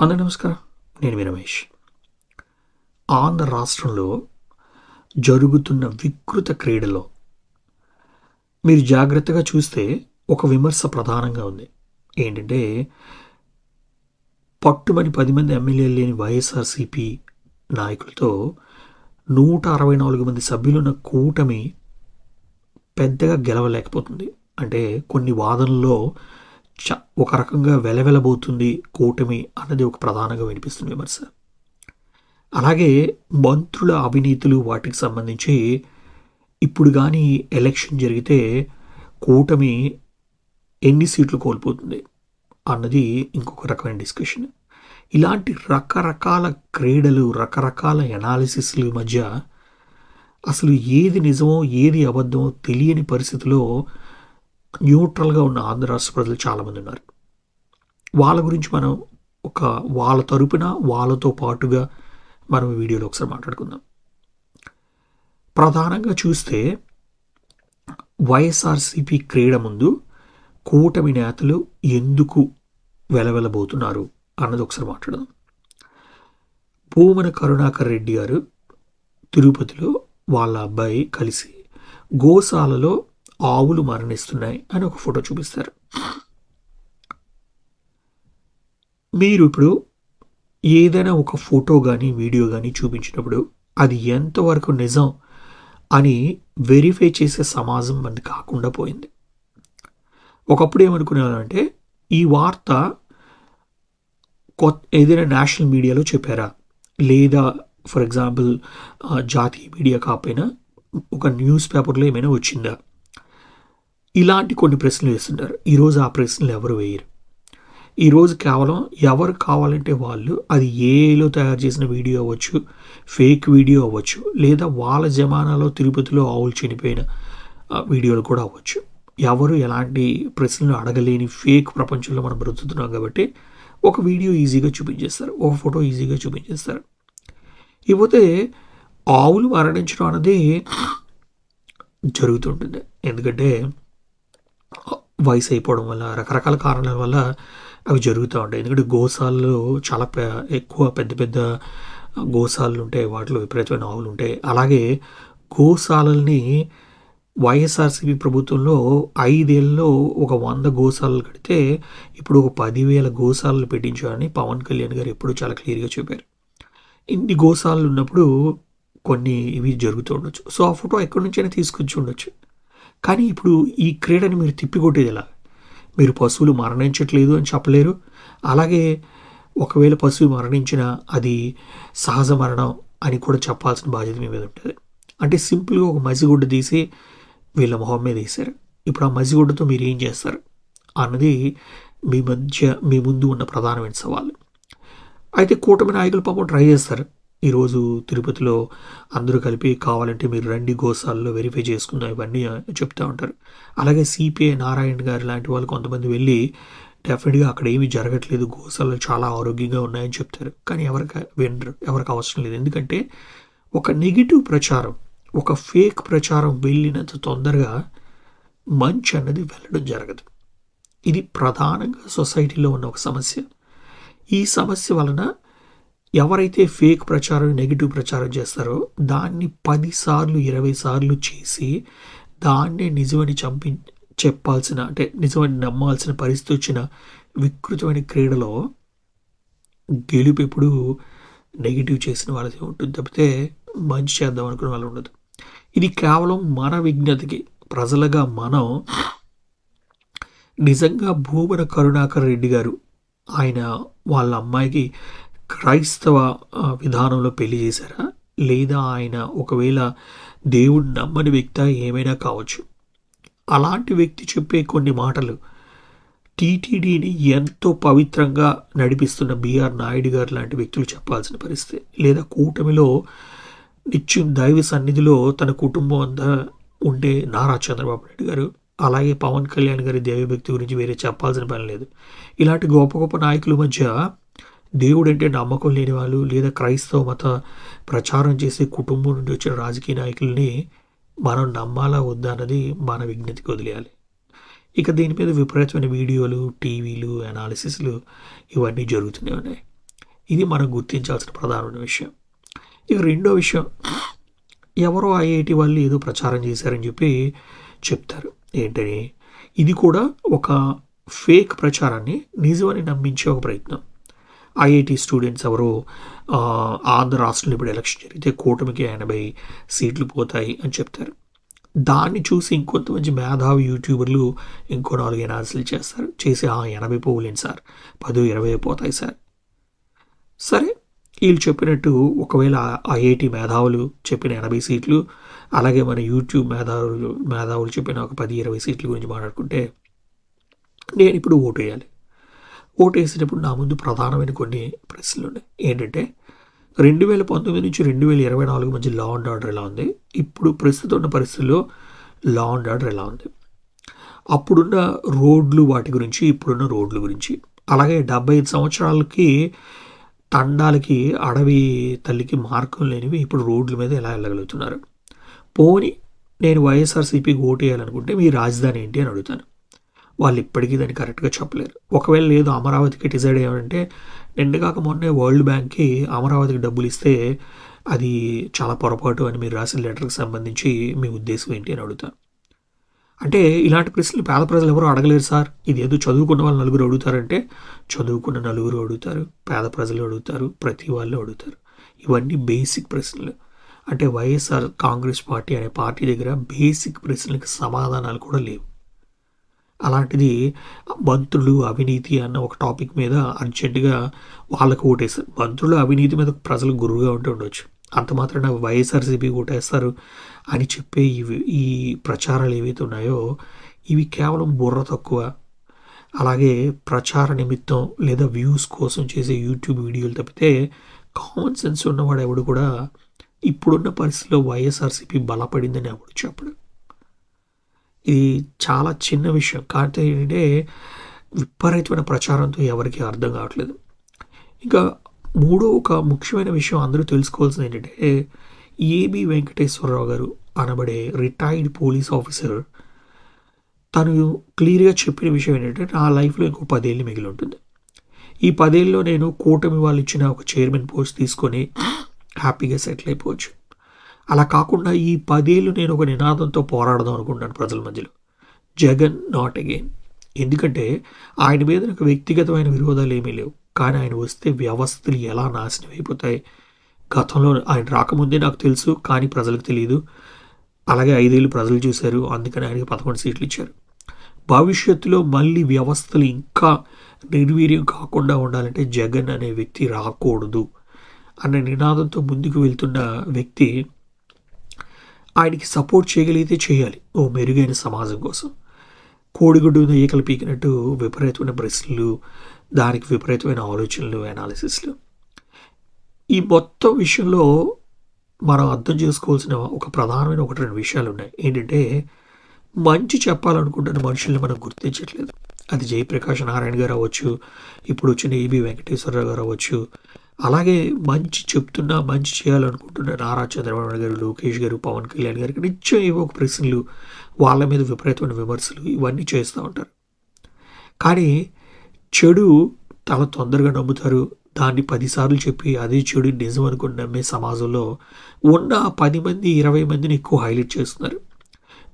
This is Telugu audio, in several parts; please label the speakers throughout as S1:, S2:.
S1: అందరి నమస్కారం. నేను మీ రమేష్. ఆంధ్ర రాష్ట్రంలో జరుగుతున్న వికృత క్రీడలో మీరు జాగ్రత్తగా చూస్తే ఒక విమర్శ ప్రధానంగా ఉంది. ఏంటంటే పట్టుమని పది మంది ఎమ్మెల్యేలు లేని వైఎస్ఆర్సీపీ నాయకులతో నూట అరవై నాలుగు మంది సభ్యులున్న కూటమి పెద్దగా గెలవలేకపోతుంది. అంటే కొన్ని వాదనల్లో చ ఒక రకంగా వెలవెలబోతుంది కూటమి అన్నది ఒక ప్రధానంగా వినిపిస్తుంది విమర్శ. అలాగే మంత్రుల అవినీతులు వాటికి సంబంధించి ఇప్పుడు కానీ ఎలక్షన్ జరిగితే కూటమి ఎన్ని సీట్లు కోల్పోతుంది అన్నది ఇంకొక రకమైన డిస్కషన్. ఇలాంటి రకరకాల క్రీడలు రకరకాల ఎనాలిసిస్ల మధ్య అసలు ఏది నిజమో ఏది అబద్ధమో తెలియని పరిస్థితిలో న్యూట్రల్గా ఉన్న ఆంధ్ర రాష్ట్ర ప్రజలు చాలామంది ఉన్నారు. వాళ్ళ గురించి మనం ఒక వాళ్ళ తరపున వాళ్ళతో పాటుగా మనం వీడియోలో ఒకసారి మాట్లాడుకుందాం. ప్రధానంగా చూస్తే వైఎస్ఆర్సీపీ క్రీడ ముందు కూటమి నేతలు ఎందుకు వెలవెలబోతున్నారు అన్నది ఒకసారి మాట్లాడదాం. భూమన కరుణాకర్ రెడ్డి గారు తిరుపతిలో వాళ్ళ అబ్బాయి కలిసి గోశాలలో ఆవులు మరణిస్తున్నాయి అని ఒక ఫోటో చూపిస్తారు. మీరు ఇప్పుడు ఏదైనా ఒక ఫోటో కానీ వీడియో కానీ చూపించినప్పుడు అది ఎంతవరకు నిజం అని వెరిఫై చేసే సమాజం మనది కాకుండా పోయింది. ఒకప్పుడు ఏమనుకునేవారంటే ఈ వార్త కొత్త ఏదైనా నేషనల్ మీడియాలో చెప్పారా? లేదా ఫర్ ఎగ్జాంపుల్ జాతీయ మీడియా కాకపోయినా ఒక న్యూస్ పేపర్లో ఏమైనా వచ్చిందా? ఇలాంటి కొన్ని ప్రశ్నలు వేస్తుంటారు. ఈరోజు ఆ ప్రశ్నలు ఎవరు వేయరు. ఈరోజు కేవలం ఎవరు కావాలంటే వాళ్ళు అది ఏలో తయారు చేసిన వీడియో అవ్వచ్చు ఫేక్ వీడియో అవ్వచ్చు లేదా వాళ్ళ జమానాలో తిరుపతిలో ఆవులు చనిపోయిన వీడియోలు కూడా అవ్వచ్చు. ఎవరు ఎలాంటి ప్రశ్నలు అడగలేని ఫేక్ ప్రపంచంలో మనం బ్రతుకుతున్నాం కాబట్టి ఒక వీడియో ఈజీగా చూపించేస్తారు. ఒక ఫోటో ఈజీగా చూపించేస్తారు. ఇకపోతే ఆవులు మరణించడం అనేది జరుగుతుంటుంది. ఎందుకంటే వయసు అయిపోవడం వల్ల రకరకాల కారణాల వల్ల అవి జరుగుతూ ఉంటాయి. ఎందుకంటే గోశాలలో చాలా పె ఎక్కువ పెద్ద పెద్ద గోశాలలు ఉంటాయి వాటిలో విపరీతమైన ఆవులు ఉంటాయి. అలాగే గోశాలల్ని వైఎస్ఆర్సీపీ ప్రభుత్వంలో ఐదేళ్ళలో ఒక వంద గోశాలలు కడితే ఇప్పుడు ఒక పదివేల గోశాలలు పెట్టించారని పవన్ కళ్యాణ్ గారు ఎప్పుడు చాలా క్లియర్గా చెప్పారు. ఇన్ని గోశాలలు ఉన్నప్పుడు కొన్ని ఇవి జరుగుతూ ఉండొచ్చు. సో ఆ ఫోటో ఎక్కడి నుంచైనా తీసుకొచ్చి ఉండొచ్చు. కానీ ఇప్పుడు ఈ క్రీడని మీరు తిప్పికొట్టేది ఎలా? మీరు పశువులు మరణించట్లేదు అని చెప్పలేరు? అలాగే ఒకవేళ పశువు మరణించినా అది సహజ మరణం అని కూడా చెప్పాల్సిన బాధ్యత మీ మీద ఉంటుంది. అంటే సింపుల్గా ఒక మసిగుడ్డ తీసి వీళ్ళ మొహం మీద వేశారు. ఇప్పుడు ఆ మసిగుడ్డతో మీరు ఏం చేస్తారు? అన్నది మీ మధ్య మీ ముందు ఉన్న ప్రధానమైన సవాలు. అయితే కూటమి నాయకులు పాపం ట్రై చేస్తారు. ఈరోజు తిరుపతిలో అందరూ కలిపి కావాలంటే మీరు రండి గోసాల్లో వెరిఫై చేసుకుందాం ఇవన్నీ చెప్తూ ఉంటారు. అలాగే సిపిఐ నారాయణ గారు లాంటి వాళ్ళు కొంతమంది వెళ్ళి డెఫినెట్గా అక్కడ ఏమీ జరగట్లేదు గోశాలలు చాలా ఆరోగ్యంగా ఉన్నాయని చెప్తారు. కానీ ఎవరికి వినరు ఎవరికి అవసరం లేదు. ఎందుకంటే ఒక నెగిటివ్ ప్రచారం ఒక ఫేక్ ప్రచారం వెళ్ళినంత తొందరగా మంచి అన్నది వెళ్ళడం జరగదు. ఇది ప్రధానంగా సొసైటీలో ఉన్న ఒక సమస్య. ఈ సమస్య వలన ఎవరైతే ఫేక్ ప్రచారం నెగిటివ్ ప్రచారం చేస్తారో దాన్ని పది సార్లు ఇరవై సార్లు చేసి దాన్నే నిజమని చంపి చెప్పాల్సిన అంటే నిజమని నమ్మాల్సిన పరిస్థితి వచ్చిన వికృతమైన క్రీడలో గెలుపు ఎప్పుడు నెగిటివ్ చేసిన వాళ్ళది ఉంటుంది. తప్పితే మంచి చేద్దాం అనుకునే వాళ్ళు ఉండదు. ఇది కేవలం మన విజ్ఞతకి ప్రజలుగా మనం నిజంగా భూమన కరుణాకర్ రెడ్డి గారు ఆయన వాళ్ళ అమ్మాయికి క్రైస్తవ విధానంలో పెళ్ళి చేశారా? లేదా ఆయన ఒకవేళ దేవుడు నమ్మని వ్యక్తి ఏమైనా కావచ్చు? అలాంటి వ్యక్తి చెప్పే కొన్ని మాటలు టీటీడీని ఎంతో పవిత్రంగా నడిపిస్తున్న బీఆర్ నాయుడు గారు లాంటి వ్యక్తులు చెప్పాల్సిన పరిస్థితి. లేదా కూటమిలో నిత్యం దైవ సన్నిధిలో తన కుటుంబం అంతా ఉండే నారా చంద్రబాబు నాయుడు గారు అలాగే పవన్ కళ్యాణ్ గారి దైవభక్తి గురించి వేరే చెప్పాల్సిన పని లేదు. ఇలాంటి గొప్ప గొప్ప నాయకుల మధ్య దేవుడు అంటే నమ్మకం లేని వాళ్ళు లేదా క్రైస్తవ మత ప్రచారం చేసే కుటుంబం నుండి వచ్చిన రాజకీయ నాయకుల్ని మనం నమ్మాలా వద్దా అన్నది మన విజ్ఞతకి వదిలేయాలి. ఇక దీని మీద విపరీతమైన వీడియోలు టీవీలు అనాలిసిస్లు ఇవన్నీ జరుగుతూనే ఉన్నాయి. ఇది మనం గుర్తించాల్సిన ప్రధానమైన విషయం. ఇక రెండో విషయం ఎవరో ఐఐటి వాళ్ళు ఏదో ప్రచారం చేశారని చెప్పి చెప్తారు. ఏంటని? ఇది కూడా ఒక ఫేక్ ప్రచారాన్ని నిజమని నమ్మించే ఒక ప్రయత్నం. ఐఐటి స్టూడెంట్స్ ఎవరో ఆంధ్ర రాష్ట్రంలో ఇప్పుడు ఎలక్షన్ జరిగితే కూటమికి ఎనభై సీట్లు పోతాయి అని చెప్తారు. దాన్ని చూసి ఇంకొంతమంది మేధావి యూట్యూబర్లు ఇంకో నాలుగు ఎనాలిసిలు చేస్తారు. చేసి ఆ ఎనభై పోవులేండి సార్. పదో ఇరవై పోతాయి సార్. సరే వీళ్ళు చెప్పినట్టు ఒకవేళ ఐఐటి మేధావులు చెప్పిన ఎనభై సీట్లు అలాగే మన యూట్యూబ్ మేధావులు మేధావులు చెప్పిన ఒక పది ఇరవై సీట్ల గురించి మాట్లాడుకుంటే నేను ఇప్పుడు ఓటు వేయాలి. ఓటు వేసేటప్పుడు నా ముందు ప్రధానమైన కొన్ని ప్రశ్నలు ఉన్నాయి. ఏంటంటే రెండు వేల పంతొమ్మిది నుంచి రెండు వేల ఇరవై నాలుగు మధ్య లా అండ్ ఆర్డర్ ఎలా ఉంది? ఇప్పుడు ప్రస్తుతం ఉన్న పరిస్థితుల్లో లా అండ్ ఆర్డర్ ఎలా ఉంది? అప్పుడున్న రోడ్లు వాటి గురించి ఇప్పుడున్న రోడ్ల గురించి అలాగే డెబ్బై ఐదు సంవత్సరాలకి తండాలకి అడవి తల్లికి మార్గం లేనివి ఇప్పుడు రోడ్ల మీద ఎలా వెళ్ళగలుగుతున్నారు? పోని నేను వైఎస్ఆర్సీపీకి ఓటు వేయాలనుకుంటే మీ రాజధాని ఏంటి అని అడుగుతాను. వాళ్ళు ఇప్పటికీ దాన్ని కరెక్ట్గా చెప్పలేరు. ఒకవేళ లేదు అమరావతికి డిసైడ్ అయ్యామంటే నిండుగాక మొన్నే వరల్డ్ బ్యాంక్కి అమరావతికి డబ్బులు ఇస్తే అది చాలా పొరపాటు అని మీరు రాసిన లెటర్కి సంబంధించి మీ ఉద్దేశం ఏంటి అని అడుగుతాను. అంటే ఇలాంటి ప్రశ్నలు పేద ప్రజలు ఎవరు అడగలేరు సార్. ఇది చదువుకున్న వాళ్ళు నలుగురు అడుగుతారంటే చదువుకున్న నలుగురు అడుగుతారు పేద ప్రజలు అడుగుతారు ప్రతి వాళ్ళు అడుగుతారు. ఇవన్నీ బేసిక్ ప్రశ్నలు. అంటే వైఎస్ఆర్ కాంగ్రెస్ పార్టీ అనే పార్టీ దగ్గర బేసిక్ ప్రశ్నలకు సమాధానాలు కూడా లేవు. అలాంటిది మంత్రులు అవినీతి అన్న ఒక టాపిక్ మీద అర్జెంటుగా వాళ్ళకు ఓటేస్తారు. మంత్రులు అవినీతి మీద ప్రజలు గురువుగా ఉంటే ఉండొచ్చు. అంత మాత్రాన వైఎస్ఆర్సీపీ ఓటేస్తారు అని చెప్పే ఇవి ఈ ప్రచారాలు ఏవైతే ఉన్నాయో ఇవి కేవలం బుర్ర తక్కువ. అలాగే ప్రచార నిమిత్తం లేదా వ్యూస్ కోసం చేసే యూట్యూబ్ వీడియోలు తప్పితే కామన్ సెన్స్ ఉన్నవాడు ఎవడు కూడా ఇప్పుడున్న పరిస్థితిలో వైఎస్ఆర్సీపీ బలపడిందని ఎవడు చెప్పడు. ఇది చాలా చిన్న విషయం. కాకపోతే ఏంటంటే విపరీతమైన ప్రచారంతో ఎవరికి అర్థం కావట్లేదు. ఇంకా మూడో ఒక ముఖ్యమైన విషయం అందరూ తెలుసుకోవాల్సింది ఏంటంటే ఏబి వెంకటేశ్వరరావు గారు అనబడే రిటైర్డ్ పోలీస్ ఆఫీసర్ తను క్లియర్గా చెప్పిన విషయం ఏంటంటే నా లైఫ్లో ఇంకో పదేళ్ళు మిగిలి ఉంటుంది. ఈ పదేళ్ళలో నేను కూటమి వాళ్ళు ఇచ్చిన ఒక చైర్మన్ పోస్ట్ తీసుకొని హ్యాపీగా సెటిల్ అయిపోవచ్చు. అలా కాకుండా ఈ పదేళ్ళు నేను ఒక నినాదంతో పోరాడదాం అనుకుంటాను ప్రజల మధ్యలో. జగన్ నాట్ అగైన్ ఎందుకంటే ఆయన మీద నాకు వ్యక్తిగతమైన విరోధాలు ఏమీ లేవు. కానీ ఆయన వస్తే వ్యవస్థలు ఎలా నాశనం అయిపోతాయి? గతంలో ఆయన రాకముందే నాకు తెలుసు కానీ ప్రజలకు తెలియదు అలాగే ఐదేళ్ళు ప్రజలు చూశారు అందుకని ఆయనకి పదకొండు సీట్లు ఇచ్చారు. భవిష్యత్తులో మళ్ళీ వ్యవస్థలు ఇంకా నిర్వీర్యం కాకుండా ఉండాలంటే జగన్ అనే వ్యక్తి రాకూడదు అన్న నినాదంతో ముందుకు వెళ్తున్న వ్యక్తి ఆయనకి సపోర్ట్ చేయగలిగితే చేయాలి. ఓ మెరుగైన సమాజం కోసం. కోడిగుడ్డు ఈకలు పీకినట్టు విపరీతమైన ప్రశ్నలు దానికి విపరీతమైన ఆలోచనలు అనాలిసిస్లు ఈ మొత్తం విషయంలో మనం అర్థం చేసుకోవాల్సిన ఒక ప్రధానమైన ఒకటి రెండు విషయాలు ఉన్నాయి. ఏంటంటే మంచి చెప్పాలనుకుంటున్న మనుషుల్ని మనం గుర్తించట్లేదు. అది జయప్రకాష్ నారాయణ గారు అవ్వచ్చు ఇప్పుడు వచ్చిన ఏబి వెంకటేశ్వరరావు గారు అవ్వచ్చు అలాగే మంచి చెప్తున్నా మంచి చేయాలనుకుంటున్న నారా చంద్రబాబు గారు లోకేష్ గారు పవన్ కళ్యాణ్ గారికి నిత్యం ఏవో ఒక ప్రశ్నలు వాళ్ళ మీద విపరీతమైన విమర్శలు ఇవన్నీ చేస్తూ ఉంటారు. కానీ చెడు చాలా తొందరగా నమ్ముతారు. దాన్ని పదిసార్లు చెప్పి అదే చెడు నిజం అనుకుని నమ్మే సమాజంలో ఉన్న పది మంది ఇరవై మందిని ఎక్కువ హైలైట్ చేస్తున్నారు.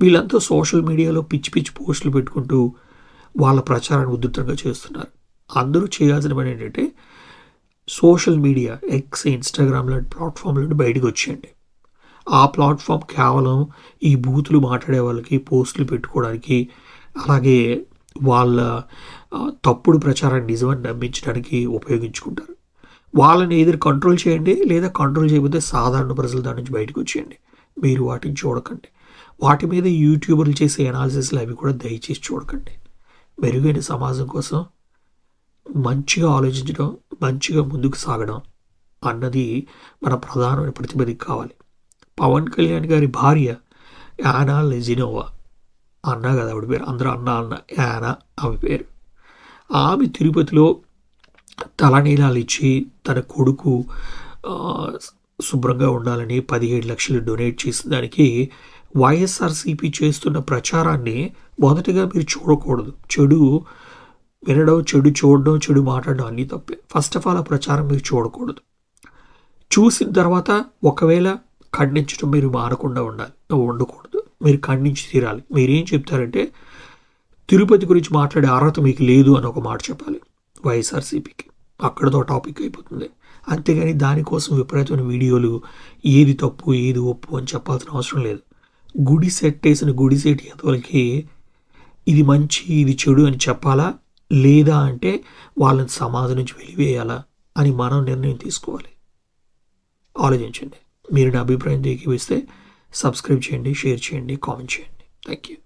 S1: వీళ్ళంతా సోషల్ మీడియాలో పిచ్చి పిచ్చి పోస్టులు పెట్టుకుంటూ వాళ్ళ ప్రచారాన్ని ఉధృతంగా చేస్తున్నారు. అందరూ చేయాల్సిన పని ఏంటంటే సోషల్ మీడియా ఎక్స్ ఇన్స్టాగ్రామ్ లాంటి ప్లాట్ఫామ్ నుండి బయటకు వచ్చేయండి. ఆ ప్లాట్ఫామ్ కేవలం ఈ బూతులు మాట్లాడే వాళ్ళకి పోస్టులు పెట్టుకోవడానికి అలాగే వాళ్ళ తప్పుడు ప్రచారాన్ని నిజమని నమ్మించడానికి ఉపయోగించుకుంటారు. వాళ్ళని ఎదురు కంట్రోల్ చేయండి లేదా కంట్రోల్ చేయకపోతే సాధారణ ప్రజలు దాని నుంచి బయటకు వచ్చేయండి. మీరు వాటిని చూడకండి. వాటి మీద యూట్యూబర్లు చేసే అనాలిసిస్లు అవి కూడా దయచేసి చూడకండి. మెరుగైన సమాజం కోసం మంచిగా ఆలోచించడం మంచిగా ముందుకు సాగడం అన్నది మన ప్రధానమైన ప్రతిపదికి కావాలి. పవన్ కళ్యాణ్ గారి భార్య యానా లెజినోవా అన్నా కదా ఆవిడ పేరు. అందరూ అన్న అన్న యానా ఆమె పేరు. ఆమె తిరుపతిలో తలనీలాలు ఇచ్చి తన కొడుకు శుభ్రంగా ఉండాలని పదిహేడు లక్షలు డొనేట్ చేసిన దానికి వైఎస్ఆర్సీపీ చేస్తున్న ప్రచారాన్ని మొదటగా మీరు చూడకూడదు. చెడు వినడం చెడు చూడడం చెడు మాట్లాడడం అన్నీ తప్పే. ఫస్ట్ ఆఫ్ ఆల్ ఆ ప్రచారం మీరు చూడకూడదు. చూసిన తర్వాత ఒకవేళ ఖండించడం మీరు మారకుండా ఉండాలి. ఉండకూడదు. మీరు ఖండించి తీరాలి. మీరేం చెప్తారంటే తిరుపతి గురించి మాట్లాడే అర్హత మీకు లేదు అని ఒక మాట చెప్పాలి. వైఎస్ఆర్సీపీకి. అక్కడతో టాపిక్ అయిపోతుంది. అంతేగాని దానికోసం విపరీతమైన వీడియోలు ఏది తప్పు ఏది ఒప్పు అని చెప్పాల్సిన అవసరం లేదు. గుడి సెట్ వేసిన గుడి సెట్ ఎంతవరకు ఇది మంచి ఇది చెడు అని చెప్పాలా? లేదా అంటే వాళ్ళని సమాజం నుంచి వెలివేయాలా అని మనం నిర్ణయం తీసుకోవాలి. ఆలోచించండి. మీరు నా అభిప్రాయం ఏకీవిస్తే సబ్స్క్రైబ్ చేయండి షేర్ చేయండి కామెంట్ చేయండి. Thank you